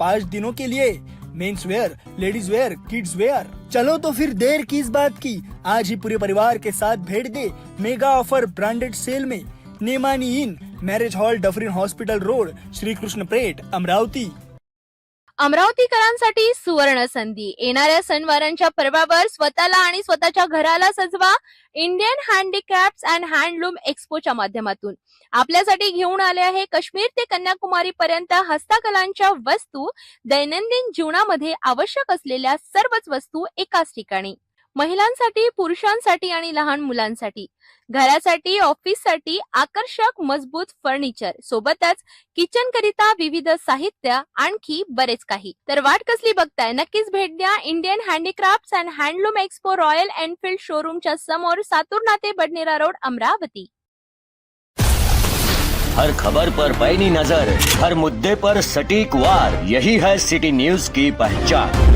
पाँच दिनों के लिए। Men's wear ladies wear kids wear चलो तो फिर देर किस बात की। आज ही पूरे परिवार के साथ भेंट दे मेगा ऑफ़र ब्रांडेड सेल में। Nemani inn, marriage hall, Dufferin hospital road Shri Krishna Peth, Amravati. अमरावतीकरांसाठी सुवर्ण संधी. येणाऱ्या सणवारांच्या पर्वावर स्वतःला आणि स्वतःच्या घराला सजवा इंडियन हँडीक्राफ्ट अँड हँडलूम एक्स्पोच्या माध्यमातून. आपल्यासाठी घेऊन आले आहे काश्मीर ते कन्याकुमारी पर्यंत हस्तकलांच्या वस्तू दैनंदिन जीवनामध्ये आवश्यक असलेल्या सर्वच वस्तू एकाच ठिकाणी. महिलांसाठी पुरुषांसाठी आणि लहान मुलांसाठी. घरासाठी ऑफिससाठी आकर्षक मजबूत फर्निचर. सोबतच किचन करिता विविध साहित्य आणखी बरेच काही. तर वाट कसली बघताय? नक्कीच भेट द्या. Indian handicraft and handloom expo Royal Enfield शोरूमच्या समोर सातूर नाते बडनेरा रोड अमरावती. हर खबर पर पैनी नजर हर मुद्दे पर सटीक वार. यही है सिटी न्यूज की पहचान.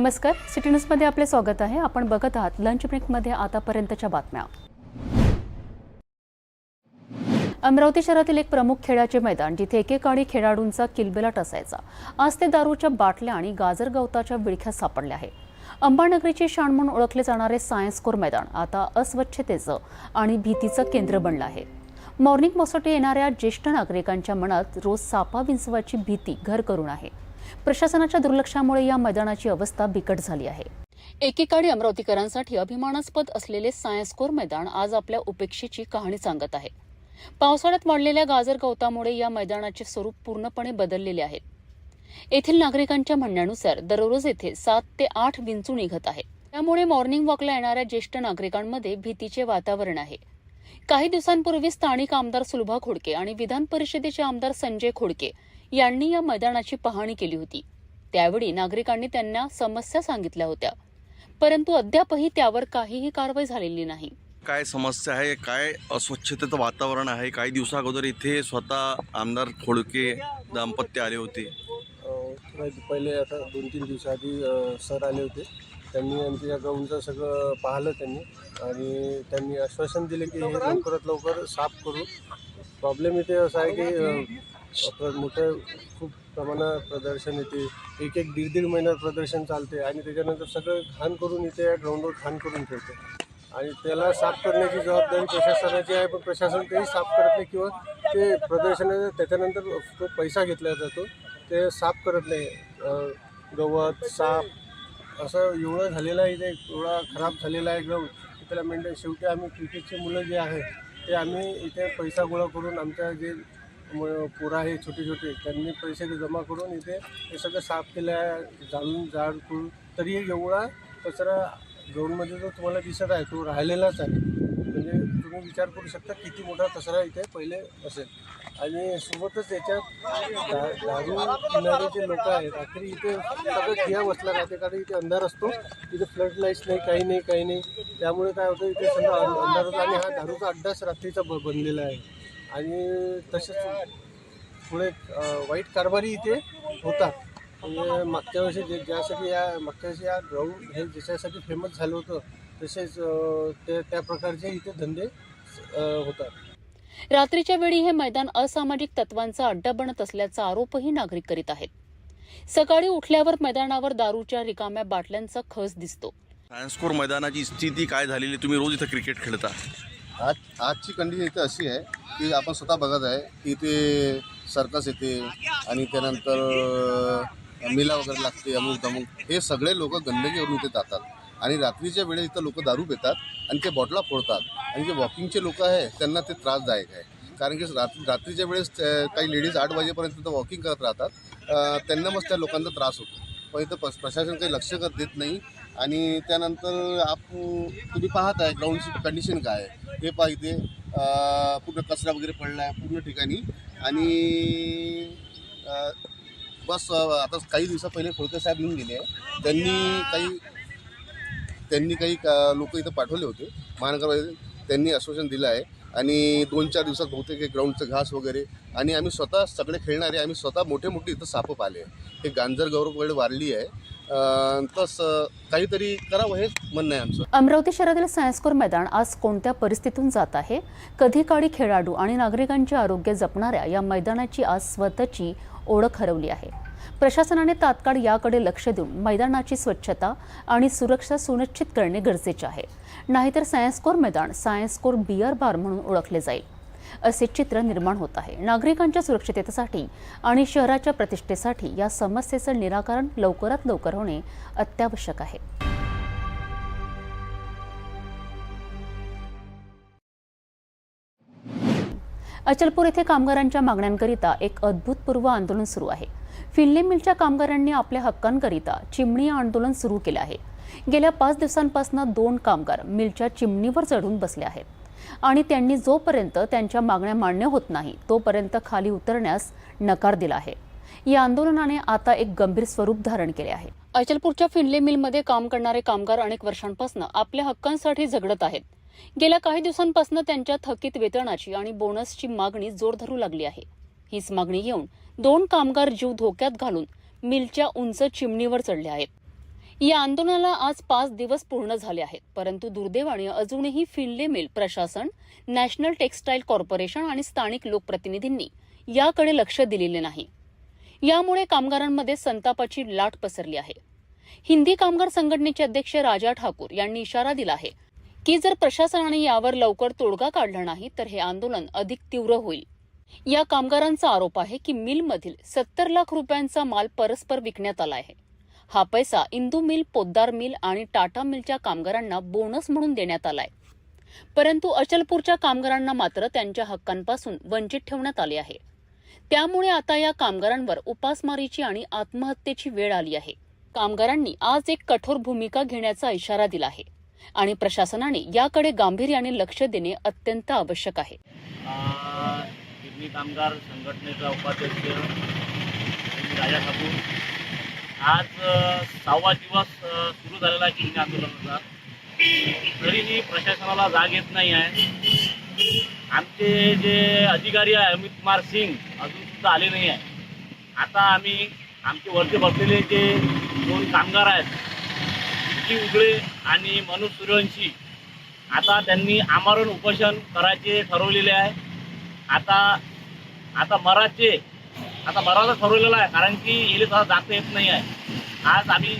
नमस्कार. सिटी न्यूजमध्ये आपले स्वागत आहे. आपण बघत आहात लंच ब्रेकमध्ये आतापर्यंतच्या बातम्या. अमरावती शहरातील एक प्रमुख खेळाचे मैदान जिथे एकेकाळी खेळाडूंचा किलबिलाट असायचा. आज ते दारूच्या बाटल्या आणि गाजर गवताच्या विळख्यात सापडल्या आहे. अंबानगरीची शाण म्हणून ओळखले जाणारे सायन्स कोर मैदान आता अस्वच्छतेचं आणि भीतीचं केंद्र बनलं आहे. मॉर्निंग वॉकसाठी येणाऱ्या ज्येष्ठ नागरिकांच्या मनात रोज सापा विंचवाची भीती घर करून आहे. प्रशासनाच्या दुर्लक्षामुळे या मैदानाची अवस्था बिकट झाली आहे. एकीकडे अमरावतीकरांसाठी अभिमानास्पद असलेले सायन्स कोर मैदान आज आपल्या उपेक्षेची कहाणी सांगत आहे. पावसाळ्यात वाढलेल्या गाजर गवतामुळे या मैदानाचे स्वरूप पूर्णपणे बदललेले आहे. येथील नागरिकांच्या म्हणण्यानुसार दररोज येथे सात ते आठ विंचू निघत आहे. त्यामुळे मॉर्निंग वॉकला येणाऱ्या ज्येष्ठ नागरिकांमध्ये भीतीचे वातावरण आहे. काही दिवसांपूर्वी स्थानिक आमदार सुलभा खोडके आणि विधान परिषदेचे आमदार संजय खोडके यांनी या मैदानाची पाहणी केली होती. त्यावेळी नागरिकांनी त्यांना समस्या सांगितल्या होत्या. परंतु अद्यापही त्यावर काहीही कारवाई झालेली नाही. काय समस्या आहे? काय अस्वच्छतेचं वातावरण आहे? काही दिवसा अगोदर इथे स्वतः आमदार खोडके दाम्पत्य आले होते. पहिले आता दोन तीन दिवसाआधी सर आले होते. त्यांनी आमच्या या ग्राउंडचं सगळं पाहिलं त्यांनी. आणि त्यांनी आश्वासन दिले की हे लवकरात लवकर साफ करू. प्रॉब्लेम इथे असा आहे की मोठं खूप प्रमाणात प्रदर्शन येते. एक एक दीड दीड महिन्यात प्रदर्शन चालते आणि त्याच्यानंतर सगळं घाण करून इथे या ग्राउंडवर घाण करून ठेवते. आणि त्याला साफ करण्याची जबाबदारी प्रशासनाची आहे पण प्रशासन तेही साफ करत नाही किंवा ते प्रदर्शनाचं त्याच्यानंतर तो पैसा घेतला जातो. ते साफ करत नाही. गवत साफ असं एवढं झालेलं आहे इथे एवढा खराब झालेला आहे ग्राउंड त्याला मेंटेन शेवटी आम्ही क्रिकेटचे मुलं जे आहे ते आम्ही इथे पैसा गोळा करून आमच्या जे पोरं आहे छोटे छोटे त्यांनी पैसे जमा करून इथे हे सगळं साफ केलं आहे. जाळून जाड करून. तरी एवढा कचरा ग्राउंडमध्ये जो तुम्हाला दिसत आहे तो राहिलेलाच आहे. म्हणजे तुम्ही विचार करू शकता किती मोठा कचरा इथे पहिले असेल. आणि सोबतच याच्यात दारू पिणारे जे लोक आहेत रात्री इथे सगळं खिया बसला राहते कारण इथे अंधार असतो. इथे फ्लड लाईट्स नाही काही नाही काही नाही. त्यामुळे काय होतं इथे समजा अं- आणि हा दारूचा अड्डाच रात्रीचा बनलेला आहे. आणि तसेच थोडे अं, वाईट कारभारी इथे होतात. म्हणजे मागच्या वर्षी जे ज्यासाठी या मागच्या वर्षी या ग्राउंड हे ज्याच्यासाठी फेमस झालं होतं तसेच ते त्या प्रकारचे इथे धंदे होतात. रात्रीच्या वेळी हे मैदान असामाजिक तत्वांचा अड्डा बनत असल्याचा आरोपही नागरिक करीत आहेत. सकाळी उठल्यावर मैदानावर दारूच्या रिकाम्या बाटल्यांचा खस दिसतो. सायन्सकोर मैदानाची स्थिती काय झालेली? तुम्ही रोज इथं क्रिकेट खेळता. आज आजची कंडिशन इथे अशी आहे की आपण स्वतः बघत आहे की इथे सर्कस येते आणि त्यानंतर मिला मेला वगैरे लागते अमुक दमुक हे सगळे लोक गंदगीवरून इथे जातात. आणि रात्रीच्या वेळेस इथं लोक दारू पितात आणि ते बॉटला फोडतात. आणि जे वॉकिंगचे लोक आहे त्यांना ते त्रासदायक आहे. कारण की रात्री रात्रीच्या वेळेस काही लेडीज आठ वाजेपर्यंत तिथं वॉकिंग करत राहतात. त्यांना मग त्या लोकांचा त्रास होतो. पण इथं प- प्रशासन काही लक्ष देत नाही. आणि त्यानंतर आप तुम्ही पाहत आहे ग्राउंडची कंडिशन काय आहे. हे पाहिजे इथे. पूर्ण कचरा वगैरे पडला आहे पूर्ण ठिकाणी. आणि बस आता काही दिवसा पहिले खोळके साहेब येऊन गेले. आहे त्यांनी काही त्यांनी काही लोक इथं पाठवले होते. महानगर त्यांनी आश्वासन दिलं आहे. आणि दोन चार दिवसात बहुतेक हे ग्राउंडचं घास वगैरे. आणि आम्ही स्वतः सगळे खेळणारे आम्ही स्वतः मोठे मोठे इथं सापं पाहिले. हे गांजर गौरव वगैरे वारली आहे. काहीतरी करावं हेच म्हणणं आहे आमचं. अमरावती शहरातील सायन्सकोर मैदान आज कोणत्या परिस्थितीतून जात आहे? कधी काळी खेळाडू आणि नागरिकांचे आरोग्य जपणाऱ्या या मैदानाची आज स्वतःची ओळख हरवली आहे. प्रशासनाने तात्काळ याकडे लक्ष देऊन मैदानाची स्वच्छता आणि सुरक्षा सुनिश्चित करणे गरजेचे आहे. नाहीतर सायन्सकोर मैदान सायन्सकोर बियर बार म्हणून ओळखले जाईल. असे चित्र निर्माण होत आहे. नागरिकांच्या सुरक्षिततेसाठी आणि शहराच्या प्रतिष्ठेसाठी या समस्येचं निराकरण लवकरात लवकर होणे अत्यावश्यक आहे. अचलपूर येथे कामगारांच्या मागण्यांकरिता एक अद्भुतपूर्व आंदोलन सुरू आहे. फिनले मिलच्या कामगारांनी आपल्या हक्कांकरिता चिमणी आंदोलन सुरू केले आहे. गेल्या पाच दिवसांपासून दोन कामगार मिलच्या चिमणीवर चढून बसले आहेत. आणि त्यांनी जोपर्यंत त्यांच्या मागण्या मान्य होत नाही तोपर्यंत खाली उतरण्यास नकार दिला आहे. या आंदोलनाने आता एक गंभीर स्वरूप धारण केले आहे. अचलपूरच्या फिनले मिलमध्ये काम करणारे कामगार अनेक वर्षांपासून आपल्या हक्कांसाठी झगडत आहेत. गेल्या काही दिवसांपासून त्यांच्या थकीत वेतनाची आणि बोनसची मागणी जोर धरू लागली आहे. हीच मागणी घेऊन दोन कामगार जीव धोक्यात घालून मिलच्या उंच चिमणीवर चढले आहेत. या आंदोलनाला आज पाच दिवस पूर्ण झाले आहेत परंतु दुर्दैवाने अजूनही फिनले मिल प्रशासन नॅशनल टेक्स्टाईल कॉर्पोरेशन आणि स्थानिक लोकप्रतिनिधींनी याकडे लक्ष दिलेले नाही. यामुळे कामगारांमध्ये संतापाची लाट पसरली आहे. हिंदी कामगार संघटनेचे अध्यक्ष राजा ठाकूर यांनी इशारा दिला आहे की जर प्रशासनाने यावर लवकर तोडगा काढला नाही तर हे आंदोलन अधिक तीव्र होईल. या कामगारांचा आरोप आहे की मिलमधील सत्तर लाख रुपयांचा माल परस्पर विकण्यात आला आहे. हा पैसा इंदू मिल पोद्दार मिल आणि टाटा मिलच्या कामगारांना बोनस म्हणून देण्यात आलाय. परंतु अचलपूरच्या कामगारांना मात्र त्यांच्या हक्कांपासून वंचित ठेवण्यात आले आहे. त्यामुळे आता या कामगारांवर उपासमारीची आणि आत्महत्येची वेळ आली आहे. कामगारांनी आज एक कठोर भूमिका घेण्याचा इशारा दिला आहे आणि प्रशासनाने याकडे गांभीर्याने लक्ष देणे अत्यंत आवश्यक आहे. कामगार संघटनेचा उपाध्यक्ष राजा ठाकूर आज सहावा दिवस सुरू झालेला आहे गिरणी आंदोलनाचा. तरीही प्रशासनाला जाग येत नाही आहे. आमचे जे अधिकारी आहे अमित कुमार सिंग अजून सुद्धा आले नाही आहे. आता आम्ही आमचे वरती बसलेले जे दोन कामगार आहेत विकी उगळे आणि मनोज सूर्यवंशी आता त्यांनी आमरण उपोषण करायचे ठरवलेले आहे. आता आता मराचे आता मराठा ठरवलेला आहे कारण की इले तसा जास्त येत नाही आहे. आज आम्ही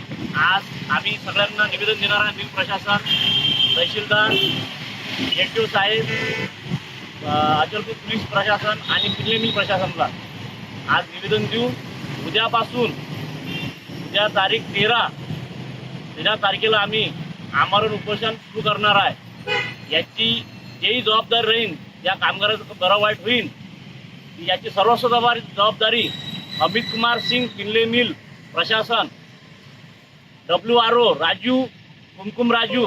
आज आम्ही सगळ्यांना निवेदन देणार आहे बिल प्रशासन तहसीलदार एस साहेब अचलपूर पोलीस प्रशासन आणि पिल्ले मिल प्रशासनला. आज निवेदन देऊ उद्यापासून उद्या तारीख तेरा तेरा तारखेला आम्ही आमरण उपोषण सुरू करणार आहे. याची जेही जबाबदारी राहील या कामगाराचं बरं वाईट होईल याची सर्वस्व जबाबदारी जबाबदारी अमित कुमार सिंग किल्ले मिल प्रशासन W R O Raju Kumkum Raju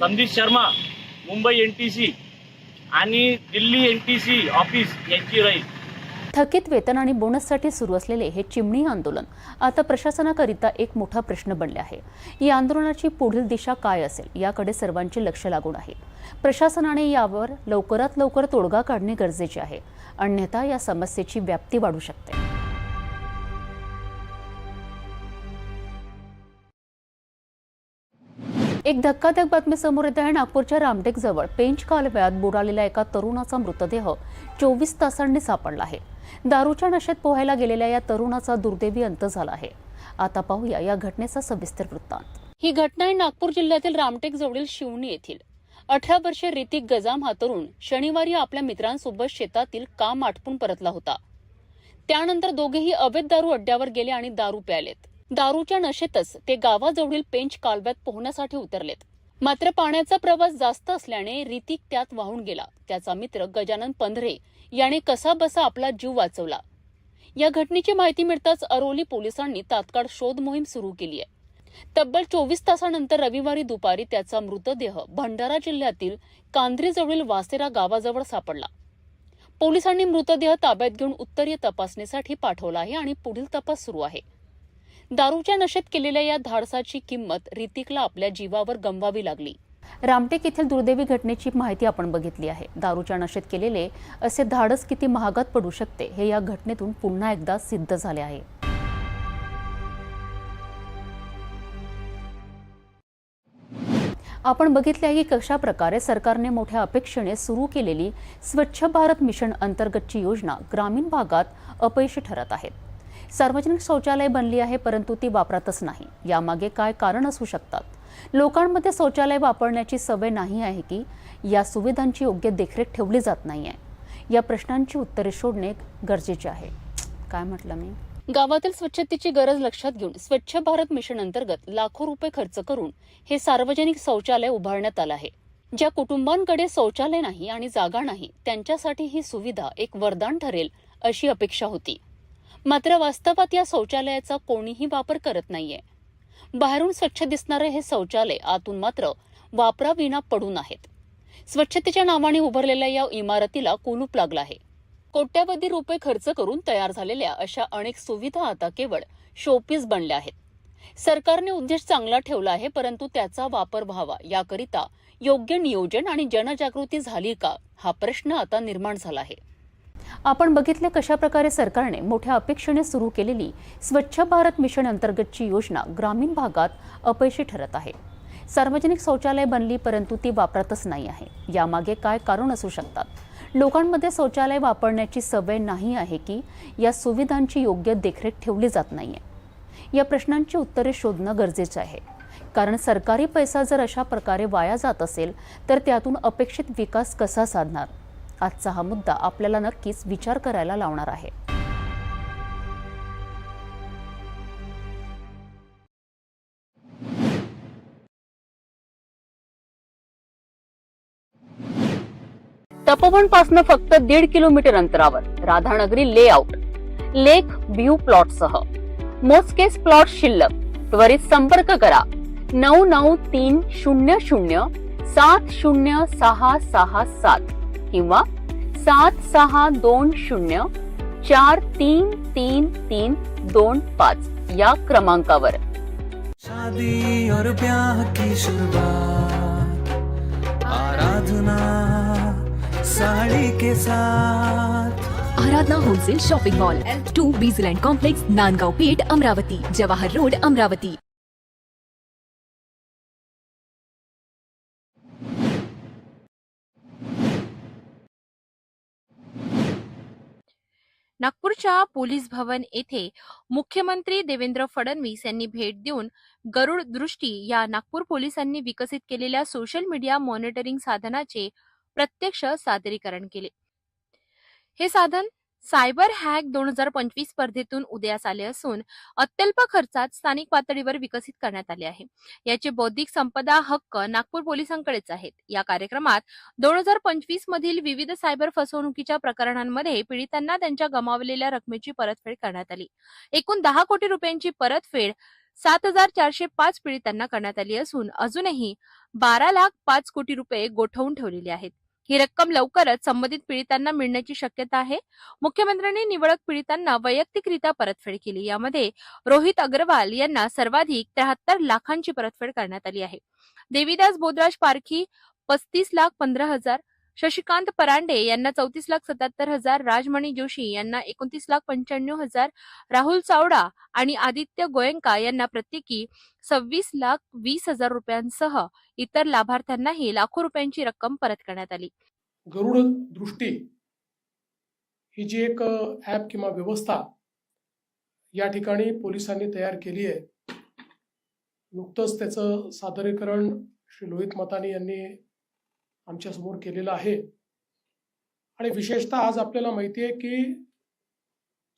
Sandeep Sharma Mumbai N T C आणि Delhi N T C office यांची राहील थकीत वेतन आणि बोनससाठी सुरू असलेले हे चिमणी आंदोलन आता प्रशासनाकरिता एक मोठा प्रश्न बनले आहे. या आंदोलनाची पुढील दिशा काय असेल याकडे सर्वांचे लक्ष लागून आहे. प्रशासनाने यावर लवकरात लवकर तोडगा काढणे गरजेचे आहे. अन्यथा या समस्येची व्याप्ती वाढू शकते. एक धक्कादायक बातमी समोर येत आहे. नागपूरच्या रामटेक जवळ पेंच कालव्यात बुडालेल्या एका तरुणाचा मृतदेह चोवीस तासांनी सापडला आहे. दारूच्या नशेत पोहायला गेलेल्या या तरुणाचा दुर्दैवी अंत झाला आहे. आता पाहूया या घटनेचा सविस्तर वृत्तांत. ही घटना आहे नागपूर जिल्ह्यातील रामटेक जवळील शिवणी येथील. अठरा वर्षीय ऋतिक गजाम हा तरुण शनिवारी आपल्या मित्रांसोबत शेतातील काम आटपून परतला होता. त्यानंतर दोघेही अवैध दारू अड्ड्यावर गेले आणि दारू प्यालेत दारूच्या नशेतच ते गावाजवळील पेंच कालव्यात पोहण्यासाठी उतरलेत. मात्र पाण्याचा प्रवास जास्त असल्याने रितिक त्यात वाहून गेला. त्याचा मित्र गजानन पंधरे याने कसा बसा आपला जीव वाचवला. या घटनेची माहिती मिळताच अरोली पोलिसांनी तात्काळ शोध मोहीम सुरू केली आहे. तब्बल चोवीस तासानंतर रविवारी दुपारी त्याचा मृतदेह भंडारा जिल्ह्यातील कांद्रीजवळील वासेरा गावाजवळ सापडला. पोलिसांनी मृतदेह ताब्यात घेऊन उत्तरीय तपासणीसाठी पाठवला आहे आणि पुढील तपास सुरू आहे. दारूच्या नशेत केलेल्या या धाडसाची किंमत ऋतिकला आपल्या जीवावर गमवावी लागली. रामटेक येथील दुर्दैवी घटनेची माहिती आपण बघितली आहे. दारूच्या नशेत केलेले असे धाडस किती महागात पडू शकते हे या घटनेतून पुन्हा एकदा सिद्ध झाले आहे. आपण बघितले आहे की कशा प्रकारे सरकारने मोठ्या अपेक्षेने सुरू केलेली स्वच्छ भारत मिशन अंतर्गतची योजना ग्रामीण भागात अपयशी ठरत आहेत सार्वजनिक शौचालय बनली आहे परंतु ती वापरतच नाही. यामागे काय कारण असू शकतात? लोकांमध्ये शौचालय वापरण्याची सवय नाही आहे की या सुविधांची योग्य देखरेख ठेवली जात नाही आहे या प्रश्नांची उत्तरे शोधणे गरजेचे आहे. काय म्हटलं मी? गावातील स्वच्छतेची गरज लक्षात घेऊन स्वच्छ भारत मिशन अंतर्गत लाखो रुपये खर्च करून हे सार्वजनिक शौचालय उभारण्यात आलं आहे. ज्या कुटुंबांकडे शौचालय नाही आणि जागा नाही त्यांच्यासाठी ही सुविधा एक वरदान ठरेल अशी अपेक्षा होती. मात्र वास्तवात या शौचालयाचा कोणीही वापर करत नाहीये. बाहेरून स्वच्छ दिसणारे हे शौचालय आतून मात्र वापराविना पडून आहेत. स्वच्छतेच्या नावाने उभारलेल्या या इमारतीला कुलूप लागला आहे. कोट्यावधी रुपये खर्च करून तयार झालेल्या अशा अनेक सुविधा आता केवळ शोपीस बनल्या आहेत. सरकारने उद्देश चांगला ठेवला आहे परंतु त्याचा वापर व्हावा याकरिता योग्य नियोजन आणि जनजागृती झाली का हा प्रश्न आता निर्माण झाला आहे. आपण बघितले कशाप्रकारे सरकारने मोठ्या अपेक्षेने सुरू केलेली स्वच्छ भारत मिशन अंतर्गतची योजना ग्रामीण भागात अपयशी ठरत आहे. सार्वजनिक शौचालय बनली परंतु ती वापरतच नाही आहे. यामागे काय कारण असू शकतात? लोकांमध्ये शौचालय वापरण्याची सवय नाही आहे की या सुविधांची योग्य देखरेख ठेवली जात नाहीये. या प्रश्नांची उत्तरे शोधणं गरजेचं आहे. कारण सरकारी पैसा जर अशा प्रकारे वाया जात असेल तर त्यातून अपेक्षित विकास कसा साधणार? आजचा हा मुद्दा आपल्याला नक्कीच विचार करायला लावणार आहे. तपोवनपासून फक्त दीड किलोमीटर अंतरावर Radhanagari layout lake view plot सह मोजकेच प्लॉट शिल्लक त्वरित संपर्क करा. नऊ नऊ तीन शून्य शून्य सात शून्य सहा सहा सात. किंवा सात सहा दोन शून्य चार तीन तीन तीन दोन पाच या क्रमांकावर. शादी और ब्याह की शुरुआत आराधना साड़ी के साथ। Aradhana wholesale shopping mall to Bizland complex Nandgaon Peth Amravati Jawahar road Amravati. नागपूरच्या पोलीस भवन येथे मुख्यमंत्री देवेंद्र फडणवीस यांनी भेट देऊन गरुड दृष्टी या नागपूर पोलिसांनी विकसित केलेल्या सोशल मीडिया मॉनिटरिंग साधनाचे प्रत्यक्ष सादरीकरण केले. हे साधन सायबर हॅक दोन हजार पंचवीस स्पर्धेतून उदयास आले असून अत्यल्प खर्चात स्थानिक पातळीवर विकसित करण्यात आले आहे. याचे बौद्धिक संपदा हक्क नागपूर पोलिसांकडेच आहेत. या कार्यक्रमात दोन हजार पंचवीस मधील विविध सायबर फसवणुकीच्या प्रकरणांमध्ये पीडितांना त्यांच्या गमावलेल्या रकमेची परतफेड करण्यात आली. एकूण दहा कोटी रुपयांची परतफेड सात हजार चारशे पाच पीडितांना करण्यात आली असून अजूनही बारा लाख पाच कोटी रुपये गोठवून ठेवलेले आहेत. ही रक्कम लवकरच संबंधित पीडितांना मिळण्याची शक्यता आहे. मुख्यमंत्र्यांनी निवडक पीडितांना वैयक्तिकरित्या परतफेड केली. यामध्ये रोहित अग्रवाल यांना सर्वाधिक त्र्याहत्तर लाखांची परतफेड करण्यात आली आहे. देवीदास बोधराज पारखी पस्तीस लाख पंधरा हजार शशिकांत परांडे यांना चौतीस लाख सत्याहत्तर हजार राजमणी जोशी यांना एकोणतीस लाख पंच्याण्णव हजार राहुल चावडा आणि आदित्य गोयंका यांना प्रत्येकी सव्वीस लाख वीस हजार रुपयांसह इतर लाभार्थ्यांनाही लाखो रुपयांची रक्कम परत करण्यात आली. गरुड दृष्टी ही जी एक ॲप किंवा व्यवस्था या ठिकाणी पोलिसांनी तयार केली आहे नुकतंच त्याचं सादरीकरण श्री लोहित मतानी यांनी आमच्यासमोर केलेलं आहे. आणि विशेषतः आज आपल्याला माहिती आहे की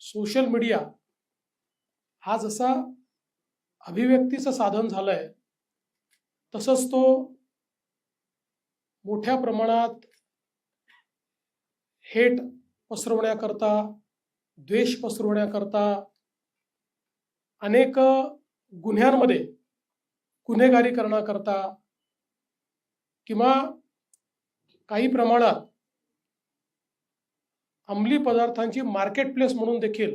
सोशल मीडिया हा जसा अभिव्यक्तीचं साधन झालंय तसंच तो मोठ्या प्रमाणात हेट पसरवण्याकरता द्वेष पसरवण्याकरता अनेक गुन्ह्यांमध्ये गुन्हेगारी करण्याकरता किंवा काही प्रमाणात अंमली पदार्थांची मार्केट प्लेस म्हणून देखील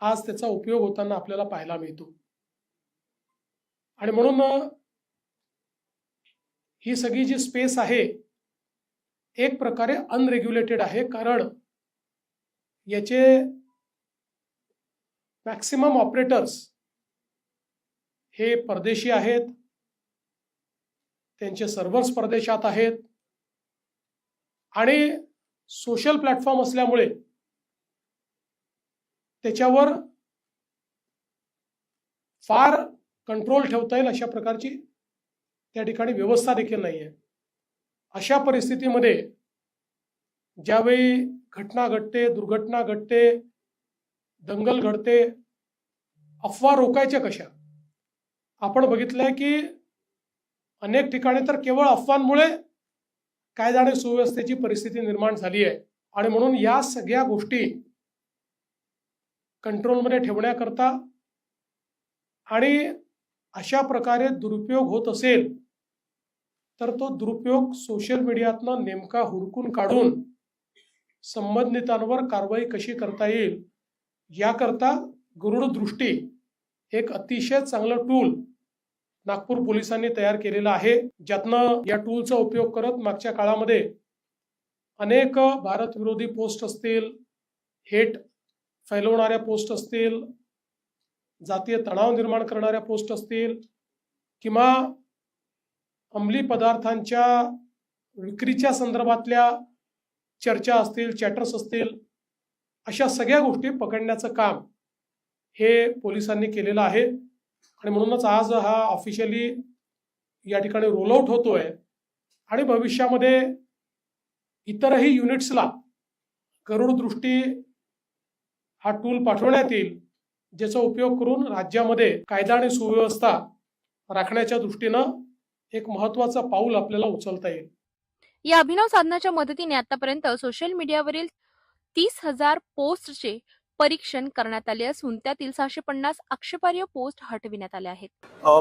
आज त्याचा उपयोग होताना आपल्याला पाहायला मिळतो. आणि म्हणून ही सगळी जी स्पेस आहे एक प्रकारे अनरेग्युलेटेड आहे. कारण याचे मॅक्सिमम ऑपरेटर्स हे परदेशी आहेत. त्यांचे सर्व्हर्स परदेशात आहेत. आणि सोशल प्लॅटफॉर्म असल्यामुळे त्याच्यावर फार कंट्रोल ठेवता येईल अशा प्रकारची त्या ठिकाणी व्यवस्था देखील नाही आहे अशा परिस्थितीमध्ये ज्यावेळी घटना घडते दुर्घटना घडते दंगल घडते अफवा रोखायच्या कशा? आपण बघितलंय की अनेक ठिकाणी तर केवळ अफवांमुळे कायदा आणि सुव्यवस्थेची परिस्थिती निर्माण झाली आहे. आणि म्हणून या सगळ्या गोष्टी कंट्रोलमध्ये ठेवण्याकरता आणि अशा प्रकारे दुरुपयोग होत असेल तर तो दुरुपयोग सोशल मीडियातनं नेमका हुडकून काढून संबंधितांवर कारवाई कशी करता येईल याकरता गरुड दृष्टी एक अतिशय चांगलं टूल नागपूर पोलिसांनी तयार केलेलं आहे ज्यातनं या टूलचा उपयोग करत मागच्या काळामध्ये अनेक भारत विरोधी पोस्ट असतील हेट फैलवणाऱ्या पोस्ट असतील जातीय तणाव निर्माण करणाऱ्या पोस्ट असतील किंवा अंमली पदार्थांच्या विक्रीच्या संदर्भातल्या चर्चा असतील चॅटर्स असतील अशा सगळ्या गोष्टी पकडण्याचं काम हे पोलिसांनी केलेलं आहे. आणि म्हणूनच आज हा ऑफिशियली या ठिकाणी रोल आउट होतोय. आणि भविष्यामध्ये इतरही युनिट्सला गरुड दृष्टी हा टूल पाठवण्यात येईल ज्याचा उपयोग करून राज्यामध्ये कायदा आणि सुव्यवस्था राखण्याच्या दृष्टीनं एक महत्वाचं पाऊल आपल्याला उचलता येईल. या अभिनव साधनाच्या मदतीने आतापर्यंत सोशल मीडियावरील तीस हजार पोस्टचे परीक्षण करण्यात आले असून त्यातील सहाशे पन्नास आक्षेपार्ह पोस्ट हटविण्यात आल्या आहेत.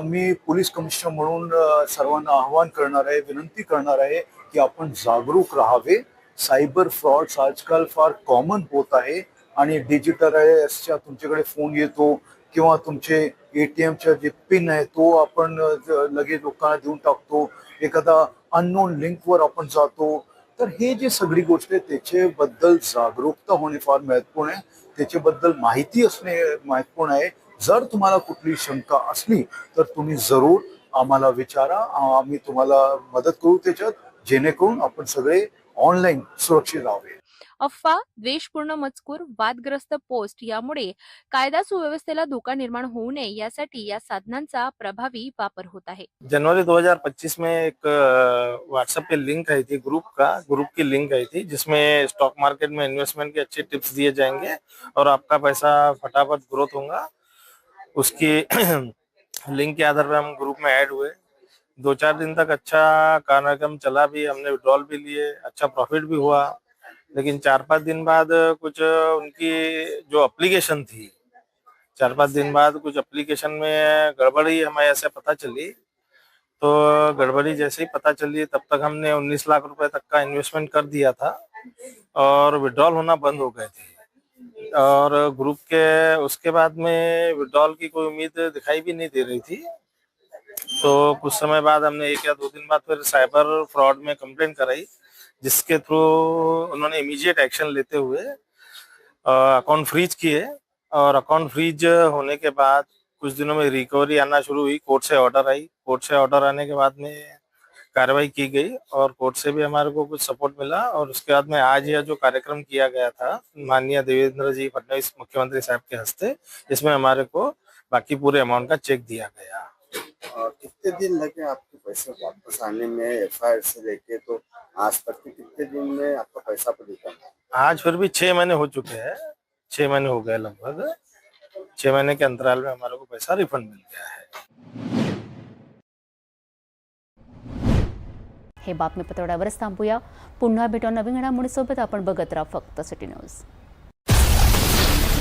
मी पोलीस कमिशनर म्हणून सर्वांना आवाहन करणार आहे विनंती करणार आहे की आपण जागरूक राहावे. सायबर फ्रॉड्स आजकाल फार कॉमन होत आहे आणि डिजिटलाइजच्या तुमच्याकडे फोन येतो किंवा तुमचे एटीएमचा जे पिन आहे तो आपण लगेच लोकांना देऊन टाकतो. एखादा अननोन लिंकवर आपण जातो तर हे जे सगळी गोष्ट आहे त्याच्याबद्दल जागरूकता होणे फार महत्त्वपूर्ण आहे. त्याच्याबद्दल माहिती असणे महत्त्वपूर्ण आहे. जर तुम्हाला कुठली शंका असली तर तुम्ही जरूर आम्हाला विचारा. आम्ही तुम्हाला मदत करू त्याच्यात जेणेकरून आपण सगळे ऑनलाईन सुरक्षित राहावे. अफवा, द्वेषपूर्ण मजकूर, वादग्रस्त पोस्ट यामुळे कायदा सुव्यवस्थेला धोका निर्माण होऊ नये यासाठी या साधनांचा प्रभावी वापर होत आहे. जनवरी 2025 में एक व्हाट्सएप पे लिंक आई थी ग्रुप का ग्रुप की लिंक आई थी, जिसमें स्टॉक मार्केट में इन्वेस्टमेंट के अच्छे टिप्स दिए जाएँगे और आपका पैसा फटाफट ग्रोथ होगा। उसकी लिंक के आधार पर हम ग्रुप में ऐड हुए। दो चार दिन तक अच्छा कार्यक्रम चला भी, हमने विड्रॉल भी लिए अच्छा प्रॉफिट भी हुआ। लेकिन चार पाँच दिन बाद कुछ उनकी जो एप्लीकेशन थी चार पाँच दिन बाद कुछ एप्लीकेशन में गड़बड़ी हमें ऐसे पता चली। तो गड़बड़ी जैसे ही पता चली, तब तक हमने 19 लाख रुपए तक का इन्वेस्टमेंट कर दिया था और विड्रॉल होना बंद हो गए थे। और ग्रुप के उसके बाद में विड्रॉल की कोई उम्मीद दिखाई भी नहीं दे रही थी। तो कुछ समय बाद हमने एक या दो दिन बाद फिर साइबर फ्रॉड में कंप्लेन कराई। जिसके थ्रू उन्होंने इमीडिएट एक्शन लेते हुए अकाउंट फ्रीज किए और अकाउंट फ्रीज होने के बाद कुछ दिनों में रिकवरी आना शुरू हुई। कोर्ट से ऑर्डर आई। कोर्ट से ऑर्डर आने के बाद में कार्रवाई की गई और कोर्ट से भी हमारे को कुछ सपोर्ट मिला और उसके बाद में आज यह जो कार्यक्रम किया गया था, माननीय देवेंद्र जी फडणवीस मुख्यमंत्री साहब के हस्ते, इसमें हमारे को बाकी पूरे अमाउंट का चेक दिया गया। कितने दिन लगे आपके पैसे वापस आने में एफआईआर से लेके? तो आज तक के कितने दिन में आपका पैसा पर रिटर्न आज फिर भी छह महीने हो चुके हैं। छह महीने हो गए लगभग। छह महीने के अंतराल में हमारे को पैसा रिफंड मिल गया है। हे बातमीपत्र एवढ्यावरच थांबूया। पुन्हा भेटू नवीन घडामोडीसोबत आपण बघत राहा फक्त सिटी न्यूज़.